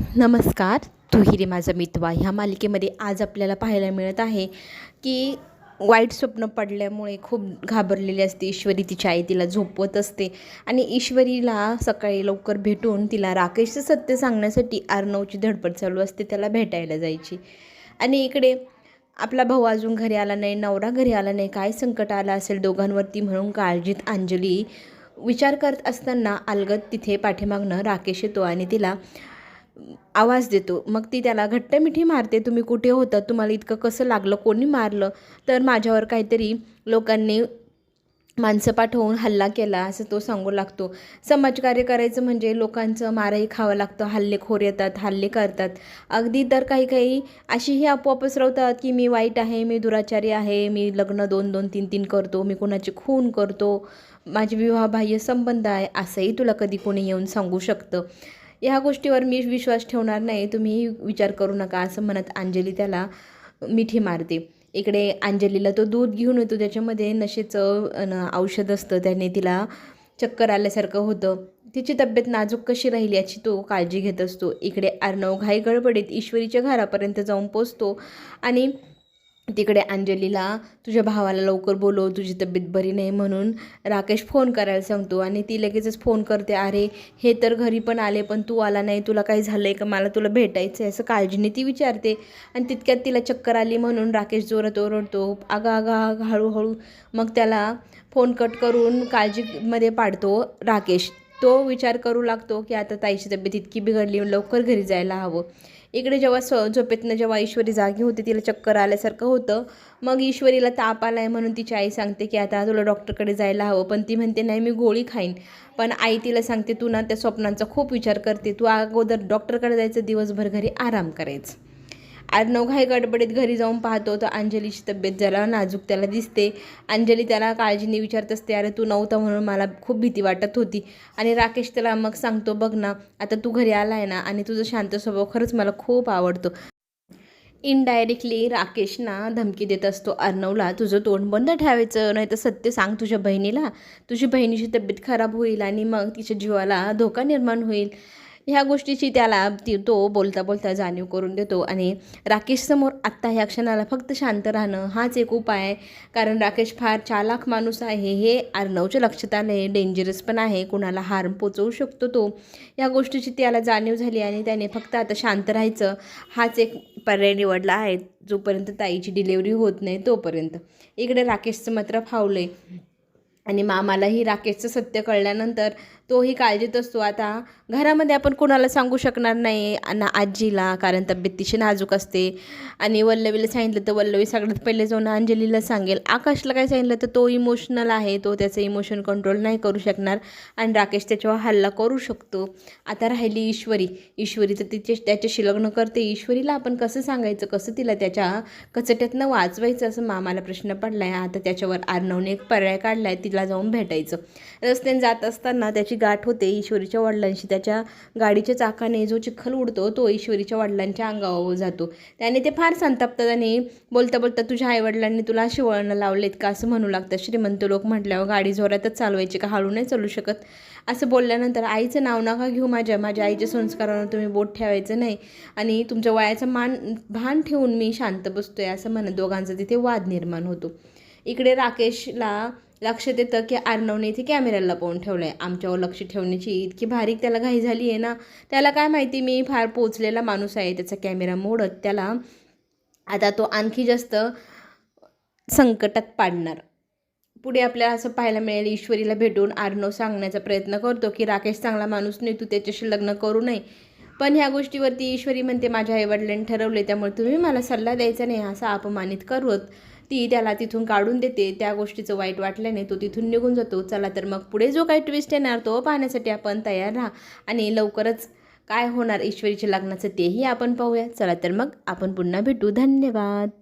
नमस्कार तू हिरे माझा मितवा. ह्या मालिकेमध्ये आज आपल्याला पाहायला मिळत आहे की वाईट स्वप्न पडल्यामुळे खूप घाबरलेली असते ईश्वरी तिची आई तिला झोपवत असते आणि ईश्वरीला सकाळी लवकर भेटून तिला राकेशचं सत्य सांगण्यासाठी अर्णवची धडपड चालू असते त्याला भेटायला जायची. आणि इकडे आपला भाऊ अजून घरी आला नाही नवरा घरी आला नाही काय संकट आलं असेल दोघांवरती म्हणून काळजीत अंजली विचार करत असताना अलगत तिथे पाठीमागनं राकेश येतो आणि तिला आवाज देतो. मग ती त्याला घट्ट मिठी मारते तुम्ही कुठे होता? तुम्हाला इतकं कसं लागलं? कोणी मारलं? तर माझ्यावर काहीतरी लोकांनी माणसं पाठवून हल्ला केला असं तो सांगू लागतो. समाजकार्य करायचं म्हणजे लोकांचं मारही खावं लागतं. हल्लेखोर येतात हल्ले करतात. अगदी तर काही काही अशीही आपोआप पसरवतात की मी वाईट आहे मी दुराचारी आहे मी लग्न दोन दोन तीन तीन करतो मी कोणाची खून करतो माझे विवाहबाह्य संबंध आहे असंही तुला कधी कोणी येऊन सांगू शकतं. ह्या गोष्टीवर मी विश्वास ठेवणार नाही. तुम्ही विचार करू नका असं म्हणत अंजली त्याला मिठी मारते. इकडे अंजलीला तो दूध घेऊन येतो त्याच्यामध्ये नशेचं औषध असतं त्याने तिला चक्कर आल्यासारखं होतं. तिची तब्येत नाजूक कशी राहील याची तो काळजी घेत असतो. इकडे अर्णव घाई गडबडीत ईश्वरीच्या घरापर्यंत जाऊन पोचतो आणि तिकडे अंजलीला तुझ्या भावाला लवकर बोलव तुझी तब्येत बरी नाही म्हणून राकेश फोन करायला सांगतो. आणि ती लगेचच फोन करते अरे हे तर घरी पण आले पण तू आला नाही तुला काही झालं आहे का? मला तुला भेटायचं आहे असं काळजीने ती विचारते. आणि तितक्यात तिला चक्कर आली म्हणून राकेश जोरात ओरडतो आगा आगा हळूहळू. मग त्याला फोन कट करून काळजीमध्ये पाडतो राकेश. तो विचार करू लागतो की आता ताईची तब्येत इतकी बिघडली लवकर घरी जायला हवं. इकडे जेव्हा स झोपेतनं जेव्हा ईश्वरी जागी होती तिला चक्कर आल्यासारखं होतं. मग ईश्वरीला ताप आला आहे म्हणून तिची आई सांगते की आता तुला डॉक्टरकडे जायला हवं. पण ती म्हणते नाही मी गोळी खाईन. पण आई तिला सांगते तू ना त्या स्वप्नांचा खूप विचार करते. तू अगोदर डॉक्टरकडे जायचं दिवसभर घरी आराम करायचं. अर्णव घाई गडबडीत घरी जाऊन पाहतो तर अंजलीची तब्येत जरा नाजूक त्याला दिसते. अंजली त्याला काळजीने विचारत असते अरे तू नव्हता म्हणून मला खूप भीती वाटत होती. आणि राकेश त्याला मग सांगतो बघ ना आता तू घरी आला आहे ना आणि तुझा शांत स्वभाव खरंच मला खूप आवडतो. इनडायरेक्टली राकेशना धमकी देत असतो अर्णवला तुझं तोंड बंद ठेवायचं नाही तर सत्य सांग तुझ्या बहिणीला. तुझी बहिणीची तब्येत खराब होईल आणि मग तिच्या जीवाला धोका निर्माण होईल. ह्या गोष्टीची त्याला ती तो बोलता बोलता जाणीव करून देतो. आणि राकेशसमोर आत्ता ह्या क्षणाला फक्त शांत राहणं हाच एक उपाय आहे. कारण राकेश फार चालाख माणूस आहे. हे अर्णवच्या लक्षात आलं आहे डेंजरस पण आहे. कुणाला हार्म पोचवू शकतो तो. या गोष्टीची त्याला जाणीव झाली आणि त्याने फक्त आता शांत राहायचं हाच एक पर्याय निवडला आहे. जोपर्यंत ताईची डिलेवरी होत नाही तोपर्यंत. इकडे राकेशचं मात्र फावलं आहे आणि मामालाही राकेशचं सत्य कळल्यानंतर तोही काळजीत असतो. आता घरामध्ये आपण कोणाला सांगू शकणार नाही ना आजीला कारण तब्येत तिची नाजूक असते. आणि वल्लवीला सांगितलं तर वल्लवी सगळ्यात पहिले जाऊन अंजलीला सांगेल. आकाशला काय सांगितलं तर तो इमोशनल आहे तो त्याचं इमोशन कंट्रोल नाही करू शकणार आणि राकेश त्याच्यावर हल्ला करू शकतो. आता राहिली ईश्वरी. ईश्वरी तर तिचे त्याच्याशी लग्न करते. ईश्वरीला आपण कसं सांगायचं कसं तिला त्याच्या कचट्यातनं वाचवायचं असं मामाला प्रश्न पडला आहे आता त्याच्यावर आर्णवने एक पर्याय काढला आहे तिला जाऊन भेटायचं. रस्त्याने जात असताना त्याची गाठ होते. ईश्वरीच्या वडिलांशी त्याच्या गाडीच्या चाकाने जो चिखल उडतो तो ईश्वरीच्या वडिलांच्या अंगावर जातो. त्याने ते फार संतापतात आणि बोलता बोलता तुझ्या आईवडिलांनी तुला अशी वळणं लावलेत का असं म्हणू लागतं श्रीमंत लोक म्हटल्यावर गाडी जोरातच चालवायची का हळू नाही चालू शकत? असं बोलल्यानंतर आईचं नाव नका घेऊ माझ्या. माझ्या आईच्या संस्कारावर तुम्ही बोट ठेवायचं नाही आणि तुमच्या वयाचं मान भान ठेवून मी शांत बसतोय असं म्हणत दोघांचा तिथे वाद निर्माण होतो. इकडे राकेशला लक्षात येतं की आर्णवने इथे कॅमेऱ्याला लपवून ठेवलं आहे आमच्यावर लक्ष ठेवण्याची इतकी बारीक त्याला घाई झाली आहे ना. त्याला काय माहिती मी फार पोचलेला माणूस आहे त्याचा कॅमेरा मोडत. त्याला आता तो आणखी जास्त संकटात पाडणार. पुढे आपल्याला असं पाहायला मिळेल ईश्वरीला भेटून आर्णव सांगण्याचा प्रयत्न करतो की राकेश चांगला माणूस नाही तू त्याच्याशी लग्न करू नये. पण ह्या गोष्टीवरती ईश्वरी म्हणते माझ्या आईवडिलांनी ठरवले त्यामुळे तुम्ही मला सल्ला द्यायचा नाही असा अपमानित करत. ती त्याला तिथून काढून देते त्या गोष्टीचं वाईट वाटल्याने तो तिथून निघून जातो. चला तर मग पुढे जो काही ट्विस्ट येणार तो पाहण्यासाठी आपण तयार राहा आणि लवकरच काय होणार ईश्वरीच्या लग्नाचं तेही आपण पाहूया. चला तर मग आपण पुन्हा भेटू. धन्यवाद.